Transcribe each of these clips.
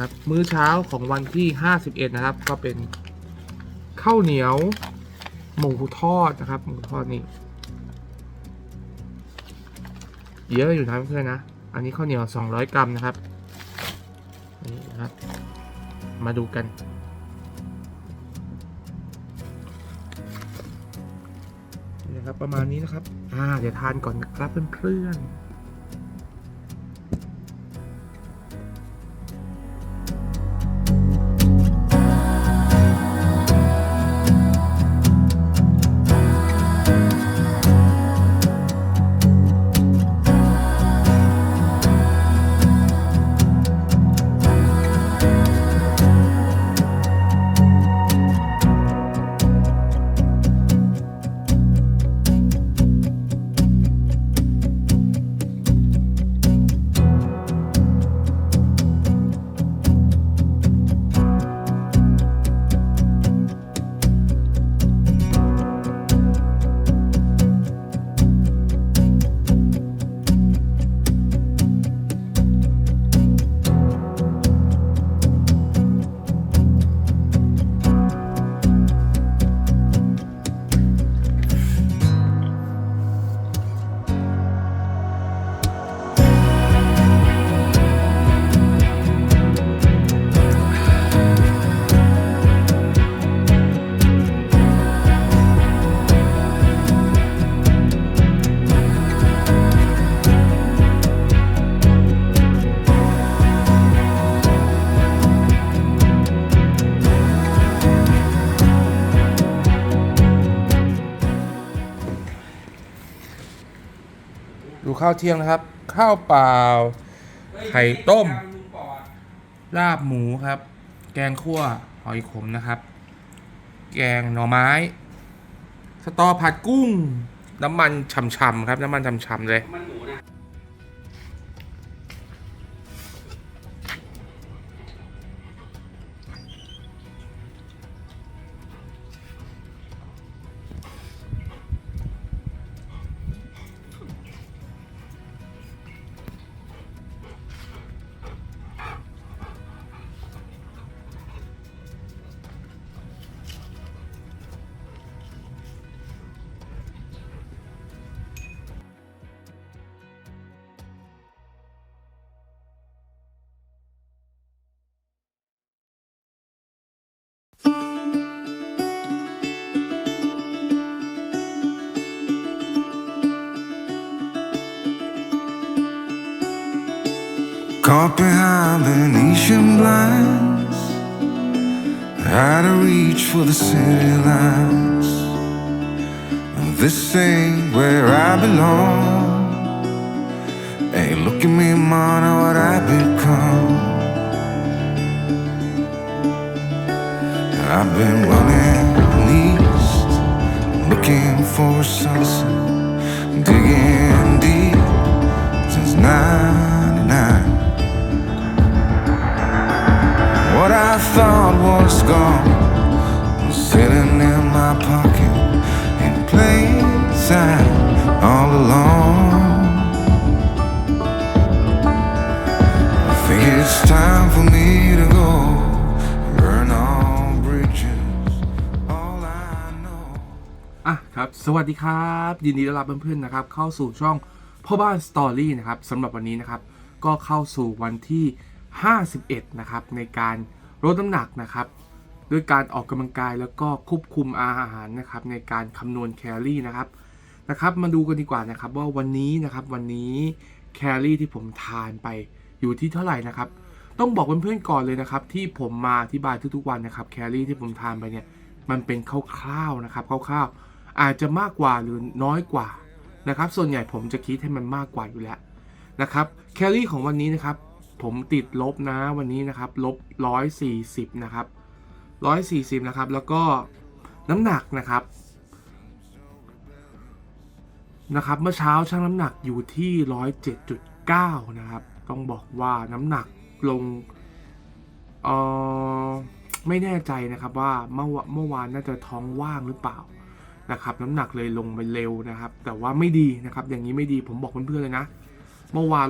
ครับ มื้อเช้าของวันที่ 51 นะครับ ก็เป็นข้าวเหนียว หมูทอดนะครับ หมูทอดนี่เยอะอยู่นะเพื่อนนะ อันนี้ข้าวเหนียว 200 กรัมนะครับนี่นะครับ มาดูกันนี่นะครับประมาณนี้นะครับ อ่า เดี๋ยวทานก่อนนะครับเพื่อนๆ ข้าวเที่ยงนะครับ ข้าวเปล่า ไข่ต้ม ลาบหมูครับ แกงคั่วหอยขมนะครับ แกงหน่อไม้ สตอผัดกุ้ง น้ำมันฉ่ำๆครับ น้ำมันฉ่ำๆเลย Caught behind Venetian blinds. Out of reach for the city lights This ain't where I belong. Hey, look at me, man, what I've become? I've been running east Looking for a sunset Digging deep. Since 99 thought was gone was sitting in my pocket in plain sight all along. I think it's time for me to go burn all bridges. All I know. อะครับ สวัสดีครับ ยินดีต้อนรับเพื่อนๆนะครับ เข้าสู่ช่องพ่อบ้านสตอรี่นะครับสำหรับวันนี้นะครับ ก็เข้าสู่วันที่ 51 นะครับ ในการ ลดน้ำหนักนะครับด้วยการออกกำลังกายแล้วก็ควบคุมอาหารนะครับในการคำนวณแคลอรี่นะครับนะครับ มาดูกันดีกว่านะครับว่าวันนี้นะครับวันนี้แคลอรี่ที่ผมทานไปอยู่ที่เท่าไหร่นะครับ ต้องบอกเพื่อนๆก่อนเลยนะครับ ที่ผมมาอธิบายทุกๆวันนะครับแคลอรี่ที่ผมทานไปเนี่ยมันเป็นคร่าวๆนะครับคร่าวๆอาจจะมากกว่าหรือน้อยกว่านะครับ ส่วนใหญ่ผมจะคิดให้มันมากกว่าอยู่แล้วนะครับแคลอรี่ของวันนี้นะครับ ผมติดลบนะวันนี้นะครับลบ140นะครับ140นะครับ แล้วก็น้ำหนักนะครับนะครับเมื่อเช้าชั่งน้ำหนักอยู่ที่107.9นะครับ ต้องบอกว่าน้ำหนักลงเออไม่แน่ใจนะครับว่าเมื่อเมื่อวานน่าจะท้องว่างหรือเปล่านะครับ น้ำหนักเลยลงไปเร็วนะครับ แต่ว่าไม่ดีนะครับ อย่างนี้ไม่ดีผมบอกเพื่อนๆเลยนะ เมื่อวาน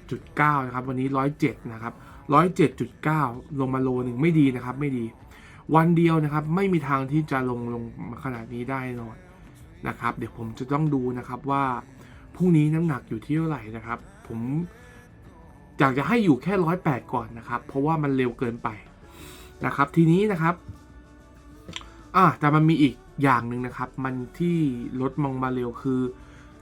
108.9 นะครับ วันนี้ 107 นะครับร้อยเจ็ดจุดเก้าลงมาโลหนึ่งไม่ดีนะครับ ไม่ดี วันเดียวนะครับ ไม่มีทางที่จะลงลงมาขนาดนี้ได้แน่นอนนะครับ เดี๋ยวผมจะต้องดูนะครับว่าพรุ่งนี้น้ำหนักอยู่ที่เท่าไหร่นะครับ ผมอยากจะให้อยู่แค่ร้อยแปดก่อนนะครับ เพราะว่ามันเร็วเกินไปนะครับ ทีนี้นะครับอะแต่มันมีอีกอย่างหนึ่งนะครับ มันที่ลดมองมาเร็วคือ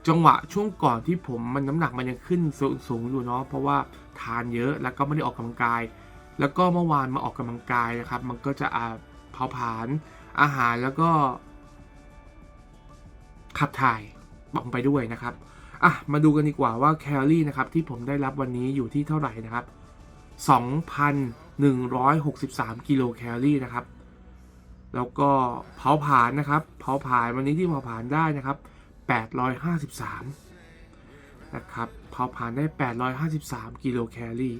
จังหวะช่วงก่อนที่ผมมันน้ำหนักมันยังขึ้นสูงสงอยู่เนาะเพราะว่าทานเยอะแล้วก็ไม่ได้ออกกำลังกาย แล้วก็เมื่อวานมาออกกำลังกายนะครับ มันก็จะอาเผาผลาญอาหารแล้วก็ ขับถ่ายออกไปด้วยนะครับอะมาดูกันดีกว่าว่าแคลอรี่นะครับที่ผมได้รับวันนี้อยู่ที่เท่าไหร่นะครับ 2,163 กิโลแคลอรี่นะครับ แล้วก็เผาผลาญนะครับ เผาผลาญวันนี้ที่เผาผลาญได้นะครับ 853 นะครับเผาผลาญได้ 853 กิโลแคลอรี่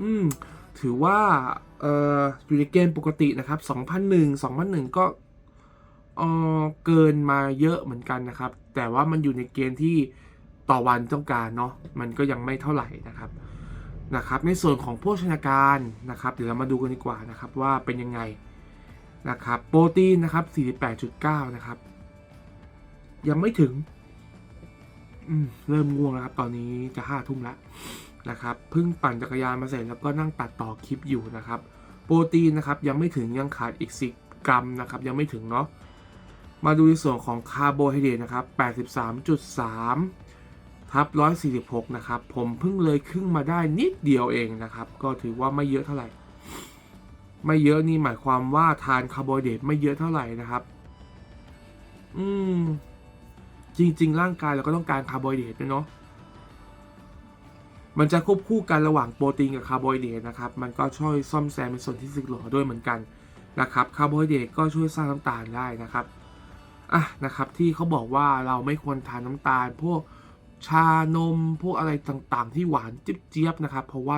อืมถือว่าเอ่ออยู่ในเกณฑ์ปกตินะครับ 2001 2001 ก็เอ่อเกินมาเยอะเหมือนกันนะครับ แต่ว่ามันอยู่ในเกณฑ์ที่ต่อวันต้องการเนาะมันก็ยังไม่เท่าไหร่นะครับนะครับ ในส่วนของโภชนาการนะครับ เดี๋ยวเรามาดูกันดีกว่านะครับว่าเป็นยังไงนะครับ โปรตีนนะครับ 48.9 นะครับ ยังไม่ถึงเริ่มง่วงแล้วครับ ตอนนี้จะห้าทุ่มแล้วนะครับเพิ่งปั่นจักรยานมาเสร็จแล้วก็นั่งตัดต่อคลิปอยู่นะครับ โปรตีนนะครับยังไม่ถึงยังขาดอีก10กรัมนะครับ ยังไม่ถึงเนาะมาดูในส่วนของคาร์โบไฮเดรตนะครับ83.3ทับ146 นะครับ ผมเพิ่งเลยครึ่งมาได้นิดเดียวเองนะครับ ก็ถือว่าไม่เยอะเท่าไหร่ ไม่เยอะนี่หมายความว่าทานคาร์โบไฮเดรตไม่เยอะเท่าไหร่นะครับ อืม จริง ๆ ร่างกายเราก็ต้องการคาร์โบไฮเดรตด้วยเนาะมันจะควบคู่กันระหว่างโปรตีนกับคาร์โบไฮเดรตนะครับ มันก็ช่วยซ่อมแซมในส่วนที่สึกหรอด้วยเหมือนกันนะครับ คาร์โบไฮเดรตก็ช่วยสร้างน้ำตาลได้นะครับ อะนะครับที่เขาบอกว่าเราไม่ควรทานน้ำตาล พวกชานม พวกอะไรต่างๆ ที่หวานจิ๊บเจี๊ยบนะครับ เพราะว่า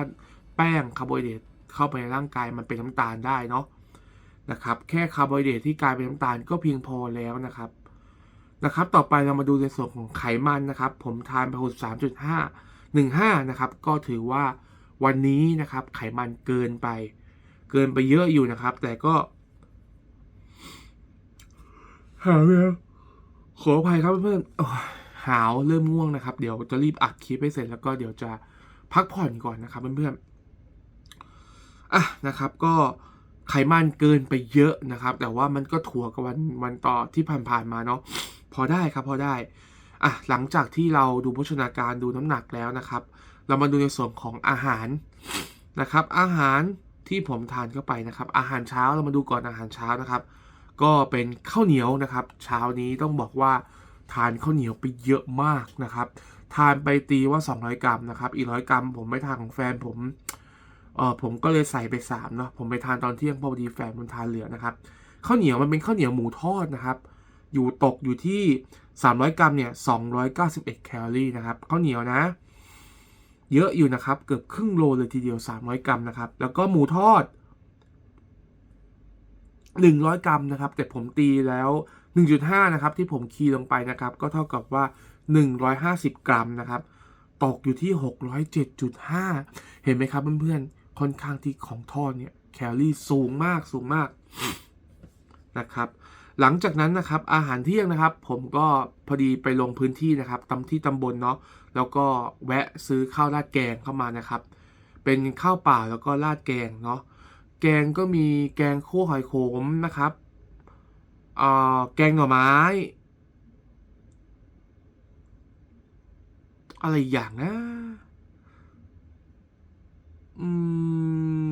แป้งคาร์โบไฮเดรตเข้าไปในร่างกายมันเป็นน้ำตาลได้เนาะนะครับ แค่คาร์โบไฮเดรตที่กลายเป็นน้ำตาลก็เพียงพอแล้วนะครับ นะครับ ต่อไปเรามาดูในส่วนของไขมันนะครับ ผมทานไป63.5 15นะครับ ก็ถือว่าวันนี้นะครับ ไขมันเกินไป เกินไปเยอะอยู่นะครับ แต่ก็ หาวแล้วขออภัยครับเพื่อนหาวเริ่มง่วงนะครับ เดี๋ยวจะรีบอัดคลิปให้เสร็จแล้วก็เดี๋ยวจะพักผ่อนก่อนนะครับเพื่อนๆอะนะครับ ก็ไขมันเกินไปเยอะนะครับ แต่ว่ามันก็ถัวกับวันวันต่อที่ผ่านๆมาเนาะ พอได้ครับพอได้อะหลังจากที่เราดูโภชนาการดูน้ำหนักแล้วนะครับ เรามาดูในส่วนของอาหารนะครับ อาหารที่ผมทานเข้าไปนะครับ อาหารเช้าเรามาดูก่อนอาหารเช้านะครับ ก็เป็นข้าวเหนียวนะครับ เช้านี้ต้องบอกว่าทานข้าวเหนียวไปเยอะมากนะครับ ทานไปตีว่า 200 กรัมนะครับ อีกร้อยกรัม ผมไม่ทานของแฟนผมเออผมก็เลยใส่ไป3เนาะผมไปทานตอนเที่ยงพอดีแฟนมันทานเหลือนะครับข้าวเหนียวมันเป็นข้าวเหนียวหมูทอดนะครับ อยู่ตกอยู่ที่ 300 กรัมเนี่ย291 แคลอรี่นะครับข้าวเหนียวนะ เยอะอยู่นะครับ เกือบครึ่งโลเลยทีเดียว 300 กรัมนะครับ แล้วก็หมูทอด 100 กรัมนะครับ แต่ผมตีแล้ว 1.5 นะครับ ที่ผมคีย์ลงไปนะครับ ก็เท่ากับว่า 150 กรัมนะครับ ตกอยู่ที่ 607.5 เห็นไหมครับเพื่อนๆ ค่อนข้างที่ของทอดเนี่ยแคลอรี่สูงมากสูงมากนะครับ หลังจากนั้นนะครับอาหารเที่ยงนะครับ ผมก็พอดีไปลงพื้นที่นะครับตำที่ตำบลเนาะแล้วก็แวะซื้อข้าวราดแกงเข้ามานะครับ เป็นข้าวเปล่าแล้วก็ราดแกงเนาะแกงก็มีแกงคั่วหอยโขมนะครับอ่อแกงหน่อไม้ อะไรอย่างนะอื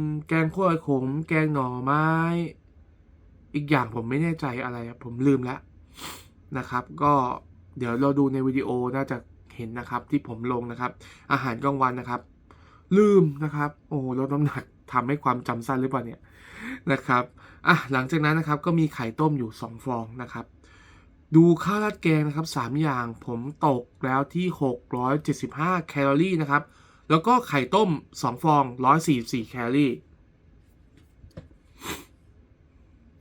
มแกงคั่วหอยขม แกงหน่อไม้ อีกอย่างผมไม่แน่ใจอะไร ผมลืมแล้วนะครับ ก็เดี๋ยวเราดูในวิดีโอน่าจะเห็นนะครับ ที่ผมลงนะครับ อาหารกลางวันนะครับ ลืมนะครับ โอ้ลดน้ำหนักทำให้ความจำสั้นหรือเปล่าเนี่ยนะครับอะหลังจากนั้นนะครับก็มีไข่ต้มอยู่ 2 ฟองนะครับ ดูข้าวราดแกงนะครับ 3 อย่างผมตกแล้วที่ 675 แคลอรี่นะครับ แล้วก็ไข่ต้ม 2 ฟอง 144 แคลอรี่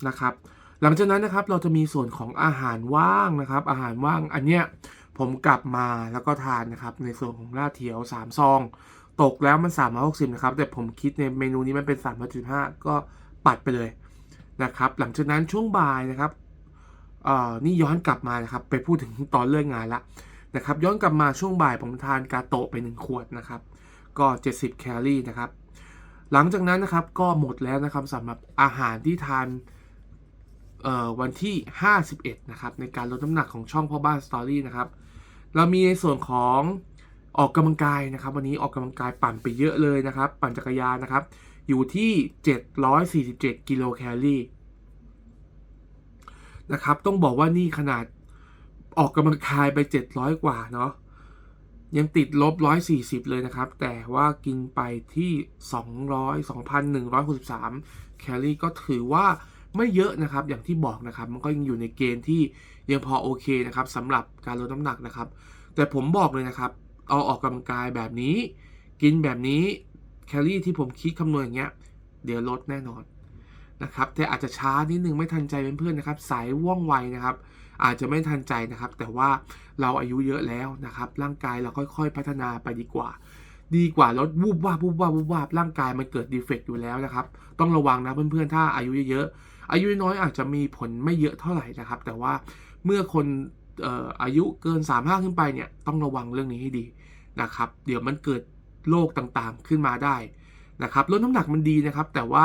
นะครับ หลังจากนั้นนะครับเราจะมีส่วนของอาหารว่างนะครับ อาหารว่างอันเนี้ยผมกลับมาแล้วก็ทานนะครับในส่วนของลาดเทียว3ซอง ตกแล้วมัน 360นะครับแต่ผมคิดในเมนูนี้มันเป็น375ก็ปัดไปเลยนะครับ หลังจากนั้นช่วงบ่ายนะครับเอ่อนี่ย้อนกลับมานะครับไปพูดถึงตอนเลิกงานละนะครับย้อนกลับมาช่วงบ่ายผมทานกาโตะไป 1 ขวดนะครับก็ 70 แคลอรี่นะครับ หลังจากนั้นนะครับก็หมดแล้วนะครับสำหรับอาหารที่ทาน วันที่ 51 นะครับ ในการลดน้ำหนักของช่องพ่อบ้านสตอรี่นะครับ เรามีในส่วนของออกกำลังกายนะครับ วันนี้ออกกำลังกายปั่นไปเยอะเลยนะครับ ปั่นจักรยานนะครับ อยู่ที่ 747 กิโลแคลอรี่นะครับ ต้องบอกว่านี่ขนาดออกกำลังกายไป 700 กว่าเนาะยังติดลบ 140 เลยนะครับ แต่ว่ากินไปที่ 200 2,163 แคลอรี่ก็ถือว่า ไม่เยอะนะครับ อย่างที่บอกนะครับ มันก็ยังอยู่ในเกณฑ์ที่ยังพอโอเคนะครับสำหรับการลดน้ำหนักนะครับ แต่ผมบอกเลยนะครับ เอาออกกำลังกายแบบนี้ กินแบบนี้แคลอรี่ที่ผมคิดคำนวณอย่างเงี้ย เดี๋ยวลดแน่นอนนะครับ แต่อาจจะช้านิดนึงไม่ทันใจเพื่อนๆนะครับ สายว่องไวนะครับ อาจจะไม่ทันใจนะครับ แต่ว่าเราอายุเยอะแล้วนะครับ ร่างกายเราค่อย ๆ พัฒนาไปดีกว่าดีกว่าลดวูบวาบวูบวาบวูบวาบร่างกายมันเกิดดีเฟกต์อยู่แล้วนะครับ ต้องระวังนะเพื่อนๆ ถ้าอายุเยอะ อายุน้อยอาจจะมีผลไม่เยอะเท่าไหร่นะครับ แต่ว่าเมื่อคนอายุเกิน 35 ขึ้นไปเนี่ยต้องระวังเรื่องนี้ให้ดีนะครับ เดี๋ยวมันเกิดโรคต่างๆขึ้นมาได้นะครับลดน้ำหนักมันดีนะครับ แต่ว่า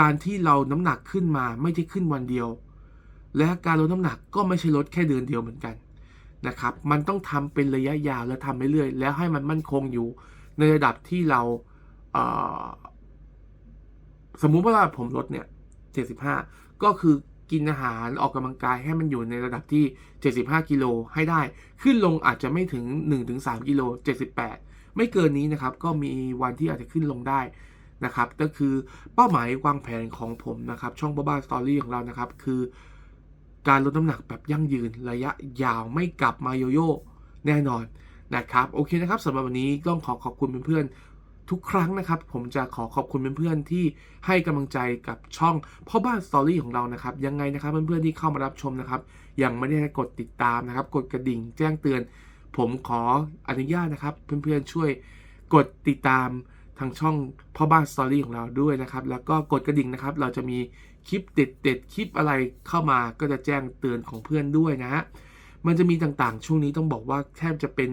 การที่เราน้ำหนักขึ้นมาไม่ใช่ขึ้นวันเดียว และการลดน้ำหนักก็ไม่ใช่ลดแค่เดือนเดียวเหมือนกันนะครับ มันต้องทำเป็นระยะยาวและทำไปเรื่อยแล้วให้มันมั่นคงอยู่ในระดับที่เราเสมมุติว่าผมลดเนี่ย 75 ก็คือกินอาหารออกกำลังกายให้มันอยู่ในระดับที่ 75 กิโลให้ได้ ขึ้นลงอาจจะไม่ถึง 1-3 กิโล 78 ไม่เกินนี้นะครับ ก็มีวันที่อาจจะขึ้นลงได้นะครับ ก็คือเป้าหมายวางแผนของผมนะครับ ช่องบ้าสตอรี่ของเรานะครับ คือ การลดน้ำหนักแบบยั่งยืนระยะยาวไม่กลับมาโยโย่แน่นอนนะครับ โอเคนะครับสำหรับวันนี้ต้องขอขอบคุณเพื่อนๆ ทุกครั้งนะครับ ผมจะขอขอบคุณเพื่อนๆที่ให้กำลังใจกับช่องพ่อบ้านสตอรี่ของเรานะครับ ยังไงนะครับเพื่อนๆที่เข้ามารับชมนะครับยังไม่ได้กดติดตามนะครับ กดกระดิ่งแจ้งเตือน ผมขออนุญาตนะครับ เพื่อนๆช่วยกดติดตามทางช่องพ่อบ้านสตอรี่ของเราด้วยนะครับ แล้วก็กดกระดิ่งนะครับ เราจะมีคลิปเด็ดๆคลิปอะไรเข้ามาก็จะแจ้งเตือนของเพื่อนด้วยนะฮะมันจะมีต่างๆ ช่วงนี้ต้องบอกว่าแทบจะเป็น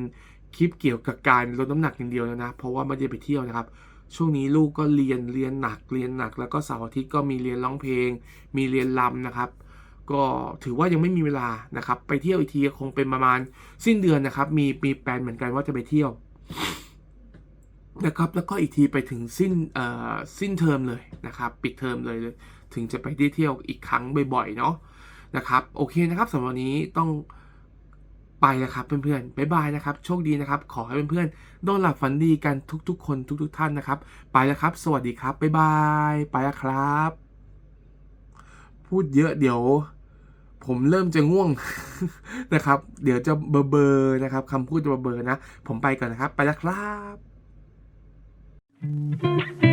คลิปเกี่ยวกับการลดน้ำหนักอย่างเดียวแล้วนะ เพราะว่าไม่ได้ไปเที่ยวนะครับ ช่วงนี้ลูกก็เรียนเรียนหนักเรียนหนัก แล้วก็เสาร์อาทิตย์ก็มีเรียนร้องเพลง มีเรียนรำนะครับก็ถือว่ายังไม่มีเวลานะครับ ไปเที่ยวอีกทีคงเป็นประมาณสิ้นเดือนนะครับ มีมีแปลนเหมือนกันว่าจะไปเที่ยวนะครับ แล้วก็อีกทีไปถึงสิ้นเอ่อสิ้นเทอมเลยนะครับ ปิดเทอมเลยเลย ถึงจะไปได้เที่ยวอีกครั้งบ่อยๆเนาะนะครับ โอเคนะครับสำหรับวันนี้ต้อง ไปแล้วครับเพื่อนๆบ๊ายบายนะครับ โชคดีนะครับ ขอให้เพื่อนๆนอนหลับฝันดีกันทุกๆ คนทุก ๆ ท่านนะครับ ไปแล้วครับ สวัสดีครับบ๊ายบาย ไปแล้วครับ พูดเยอะเดี๋ยว ผมเริ่มจะง่วงนะครับ เดี๋ยวจะเบอร์เบอร์นะครับคำพูดจะเบอร์เบอร์นะ ผมไปก่อนนะครับ ไปแล้วครับ Thank you.